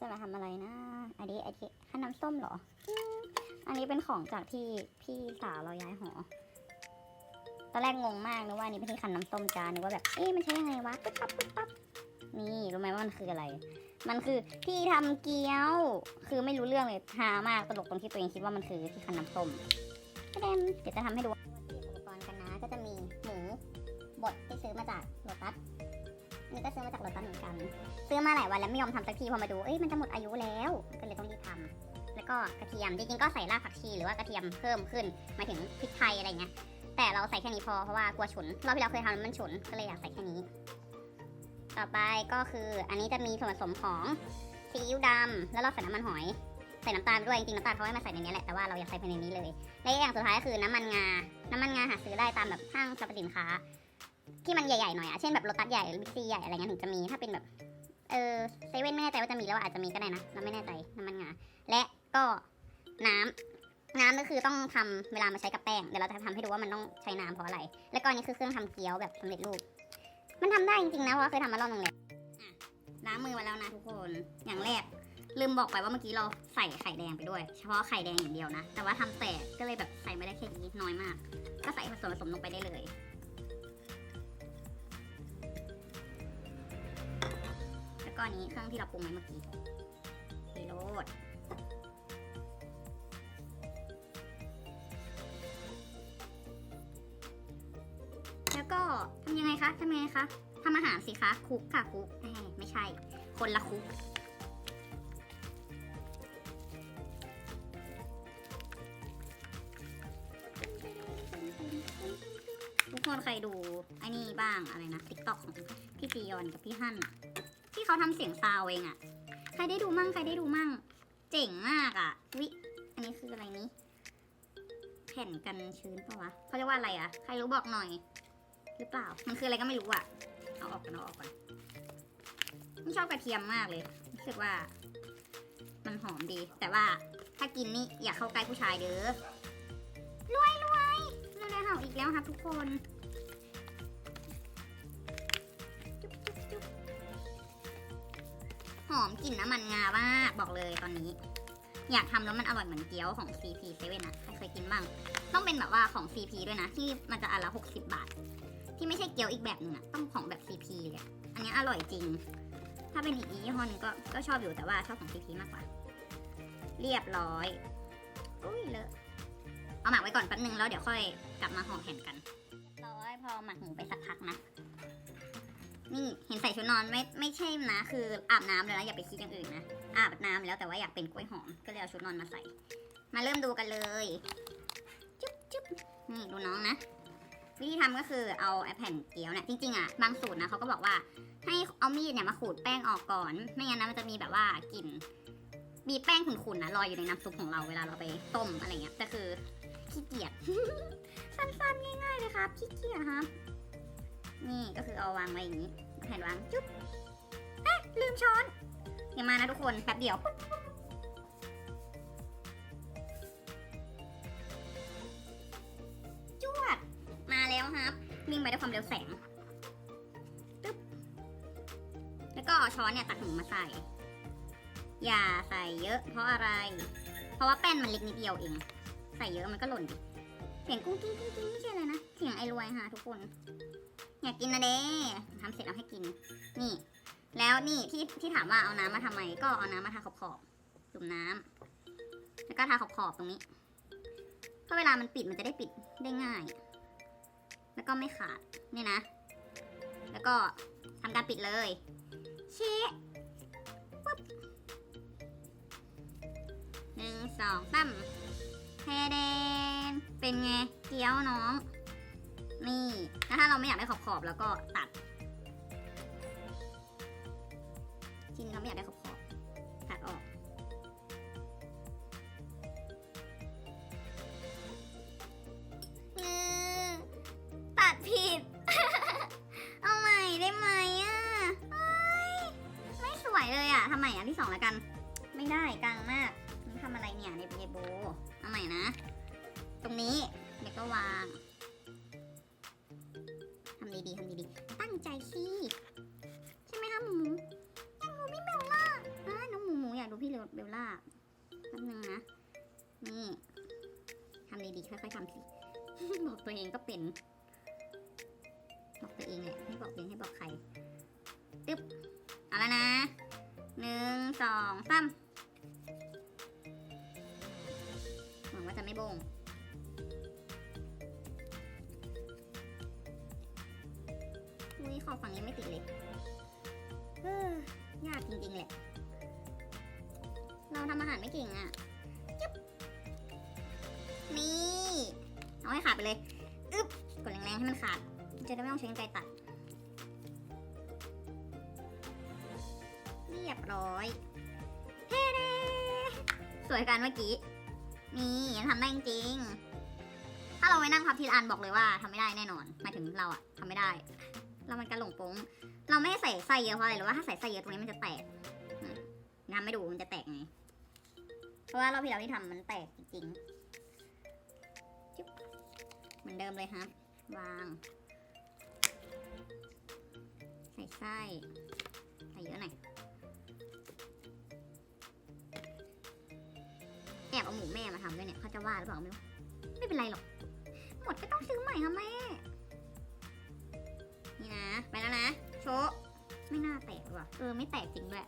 จะมาทำอะไรนะ อันนี้อันนี้ขนมส้มเหรอ อันนี้เป็นของจากที่พี่สาวเราย้ายหอ ตอนแรกงงมากนึกว่านนี้เป็นที่คันน้ำส้มจานนึกว่าแบบ เอ๊ะมันใช้ยังไงวะปึ๊บปั๊บปึ๊บปั๊บนี่รู้ไหมว่ามันคืออะไร มันคือที่ทำเกี๊ยว คือไม่รู้เรื่องเลยฮามากตลกตรงที่ตัวเองคิดว่ามันคือที่คันน้ำส้มก็เดมเดี๋ยวจะทำให้ดู ซื้อมาหลายวันแล้วไม่ยอมทำสักทีพอมาดูเอ้ยมันจะหมดอายุแล้ว ก็เลยต้องรีบทำแล้วก็กระเทียมจริงๆก็ใส่รากผักชีหรือว่ากระเทียมเพิ่มขึ้นมาถึงพริกไทยอะไรเงี้ยแต่เราใส่แค่นี้พอเพราะว่ากลัวฉุนรอบที่เราเคยทำมันฉุนก็เลยอยากใส่แค่นี้ ต่อไปก็คืออันนี้จะมีส่วนผสมของซีอิ๊วดำแล้วเราใส่น้ำมันหอยใส่น้ำตาลด้วยจริงๆน้ำตาลเขาให้มาใส่ในนี้แหละแต่ว่าเราอยากใส่ภายในนี้เลยและอย่างสุดท้ายก็คือน้ำมันงา น้ำมันงาหาซื้อได้ตามแบบห้างสรรพสินค้า ที่มันใหญ่ๆหน่อยอะเช่นแบบโลตัสใหญ่หรือบิ๊กซีใหญ่อะไรเงี้ยถึงจะมีถ้าเป็นแบบ เออเซเว่นไม่แน่ใจว่าจะมีแล้วอาจจะมีก็ได้นะเราไม่แน่ใจน้ำมันงาและก็น้ำน้ำก็คือต้องทำเวลามาใช้กับแป้งเดี๋ยวเราจะทำให้ดูว่ามันต้องใช้น้ำเพราะอะไร แล้วก็อันนี้คือเครื่องทำเกี๊ยวแบบสำเร็จรูป มันทำได้จริงๆนะเพราะเคยทำมารอบนึงแล้วล้างมือมาแล้วนะทุกคนอย่างแรกลืมบอกไปว่าเมื่อกี้เราใส่ไข่แดงไปด้วย เฉพาะไข่แดงอย่างเดียวนะ แต่ว่าทำแตกก็เลยแบบใส่ไม่ได้แค่นี้น้อยมาก ก็ใส่ส่วนผสมลงไปได้เลย ก็อันนี้เครื่องที่เราปรุงไว้เมื่อกี้เทโรดแล้วก็ทำยังไงคะทำยังไงคะทำอาหารสิคะคุกค่ะคุกไม่ใช่ คนละคุกทุกคนใครดูไอ้นี่บ้างอะไรนะติ๊กต็อกของพี่จียอนกับพี่ฮั่นอะ เขาทำเสียงซาวเองอะใครได้ดูมั่งใครได้ดูมั่ง เจ๋งมากอะวิ อันนี้คืออะไรนี้ แผ่นกันชื้นปะวะเขาเรียกว่าอะไรอะใครรู้บอกหน่อย หรือเปล่า มันคืออะไรก็ไม่รู้อะเอาออกกันเอาออกก่อนไม่ชอบกระเทียมมากเลยรู้สึกว่า มันหอมดี แต่ว่าถ้ากินนี่อย่าเข้าใกล้ผู้ชายเด้อรวยรวยรวยเห่าอีกแล้วครับทุกคน หอมกลิ่นน้ำมันงามากบอกเลยตอนนี้ อยากทำแล้วมันอร่อยเหมือนเกี๊ยวของ CP 7นะใครเคยกินบ้าง ต้องเป็นแบบว่าของ CP ด้วยนะ ที่มันจะอันละ60 บาท ที่ไม่ใช่เกี๊ยวอีกแบบหนึงอะต้องของแบบ CP เลยอันนี้อร่อยจริง ถ้าเป็นอีกยี่ห้อหนึงก็ก็ชอบอยู่แต่ว่าชอบของ CP มากกว่า เรียบร้อยอุ้ยเลอะเอาหมักไว้ก่อนแป๊บนึงแล้วเดี๋ยวค่อยกลับมาห่อแผ่นกันรียบร้อยพอหมักหมูไปสักพักนะ นี่เห็นใส่ชุดนอนไม่ไม่ใช่นะ คืออาบน้ำเลยนะอย่าไปคิดอย่างอื่นนะอาบน้ำแล้วแต่ว่าอยากเป็นกล้วยหอมก็เลยเอาชุดนอนมาใส่ มาเริ่มดูกันเลยจุ๊บจุ๊บนี่ดูน้องนะ วิธีทำก็คือเอาไอ้แผ่นเกี๊ยวเนี่ยจริงๆอะบางสูตรนะเขาก็บอกว่าให้เอามีดเนี่ยมาขูดแป้งออกก่อน ไม่งั้นนะมันจะมีแบบว่ากลิ่นมีแป้งขุ่นๆนะลอยอยู่ในน้ำซุปของเราเวลาเราไปต้มอะไรเงี้ยแต่คือขี้เกียจสั้นๆง่ายๆเลยครับขี้เกียจครับ นี่ก็คือเอาวางไว้อย่างนี้แผ่นวางจุ๊บเอ๊ะลืมช้อนอย่ามานะทุกคนแป๊บเดียวจวดมาแล้วครับวิ่งไปด้วยความเร็วแสงตึ๊บแล้วก็เอาช้อนเนี่ยตักหมูมาใส่ อย่าใส่เยอะเพราะอะไร เพราะว่าแป้นมันเล็กนิดเดียวเอง ใส่เยอะมันก็หล่นดิเสียงกุ้งกิ้งกุ้งกิ้งไม่ใช่เลยนะ เสียงไอรวยค่ะทุกคน อยากกินนะเด้ทำเสร็จแล้วให้กิน นี่ แล้วนี่ที่ที่ถามว่าเอาน้ำมาทำไม ก็เอาน้ำมาทาขอบขอบๆจุ่มน้ำแล้วก็ทาขอบขอบๆตรงนี้เพราะเวลามันปิดมันจะได้ปิดได้ง่าย แล้วก็ไม่ขาดนี่นะ แล้วก็ทำการปิดเลยเชะปุ๊บหนึ่งสองสามเทเดนเป็นไงเกี๊ยวน้อง นี่แล้วถ้าเราไม่อยากได้ขอบๆแล้วก็ตัดจริงเราไม่อยากได้ขอบๆตัดออกเออตัดผิด เอาใหม่ได้ไหมอะเอ้ยไม่สวยเลยอะทำใหม่อันที่สองแล้วกัน ไม่ได้กลางมากทำอะไรเนี่ยในเยโบเอาใหม่นะ ตรงนี้เด็กก็วางทำ ดีๆทำดีๆตั้งใจสิใช่ไหมคะหมูหมูยังหมูไม่เบลล่ะอะน้องหมูหมูแป๊บนึงนะนี่ทำดีๆค่อยๆทำสิบอกตัวเองก็เป็น บอกตัวเองแหละไม่บอกเองให้บอกใครตึ๊บเอาแล้วนะหนึ่งสองสามหวังว่าจะไม่บง อุ้ยขอบฝั่งนี้ไม่ติดเลยเฮ้อยากจริงๆแหละ เราทำอาหารไม่เก่งอะ่ะจึ๊บนี่ เอาให้ขาดไปเลย อึ๊บ กดแรงๆให้มันขาด จะได้ไม่ต้องใช้กรรไกรตัด เรียบร้อยเฮ้เดสวยกันเมื่อกี้ นี่ยังทำได้จริงถ้าเราไปนั่งพับทีละอันบอกเลยว่าทำไม่ได้แน่นอนหมายถึงเราอะทำไม่ได้ เรามันการหลงโป้งเราไม่ให้ใส่ไส้เยอะเพราะอะไรหรือว่าถ้าใส่ไส้เยอะตรงนี้มันจะแตกอืมทำไม่ดูมันจะแตกไงเพราะว่าเราพี่เราที่ทำมันแตกจริงจุ๊บเหมือนเดิมเลยครับ วาง ใส่ไส้ใส่เยอะหน่อยแอบเอาหมูแม่มาทำด้วยเนี่ยเขาจะว่าหรือเปล่าไม่รู้ไม่เป็นไรหรอก หมดก็ต้องซื้อใหม่ค่ะแม่ นี่นะ ไปแล้วนะ โชะไม่น่าแตกว่ะ เออ ไม่แตกจริงด้วย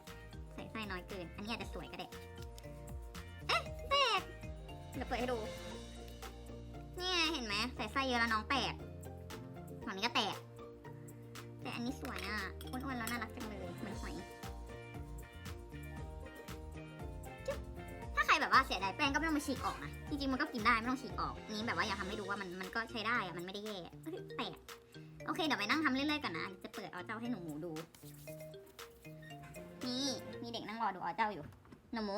ใส่ไส้น้อยเกิน อันนี้อาจจะสวยก็ได้ เอ๊ะ แตก เดี๋ยวเปิดให้ดู นี่ไงเห็นไหม ใส่ไส้เยอะแล้วน้องแตกฝั่งนี้ก็แตก แต่อันนี้สวยอะ อ้วนๆแล้วน่ารักจังเลยเหมือนหอยถ้าใครแบบว่าเสียดายแป้งก็ไม่ต้องมาฉีกออกนะ จริงๆมันก็กินได้ไม่ต้องฉีกออก นี้แบบว่าอยากทำให้ดูว่ามันมันก็ใช้ได้อะมันไม่ได้แย่แตก โอเค เดี๋ยวไปนั่งทำเรื่อยๆก่อนนะ จะเปิดออเจ้าให้หนูหมูดู นี่ มีเด็กนั่งรอดูออเจ้าอยู่ หนูหมู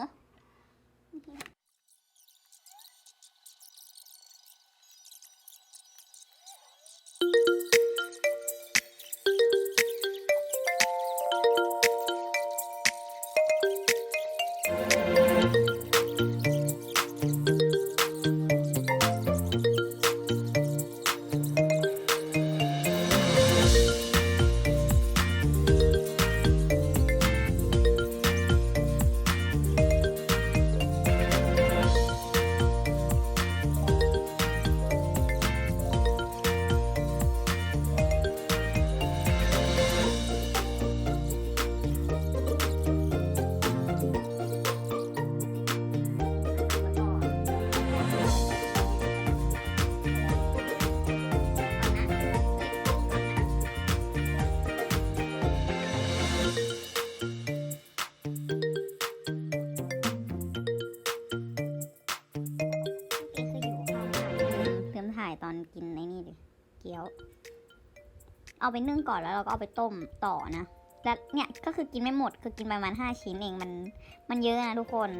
เกี๊ยว เอาไปนึ่งก่อนแล้วเราก็เอาไปต้มต่อนะ แล้วเนี่ยก็คือกินไม่หมด คือกินประมาณห้าชิ้นเองมันมันเยอะนะทุกคน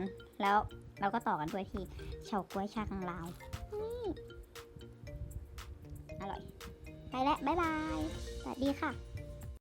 แล้วเราก็ต่อกันด้วยที่เฉาก๊วยชากังลาวอร่อย ไปแล้วบ๊ายบาย สวัสดีค่ะ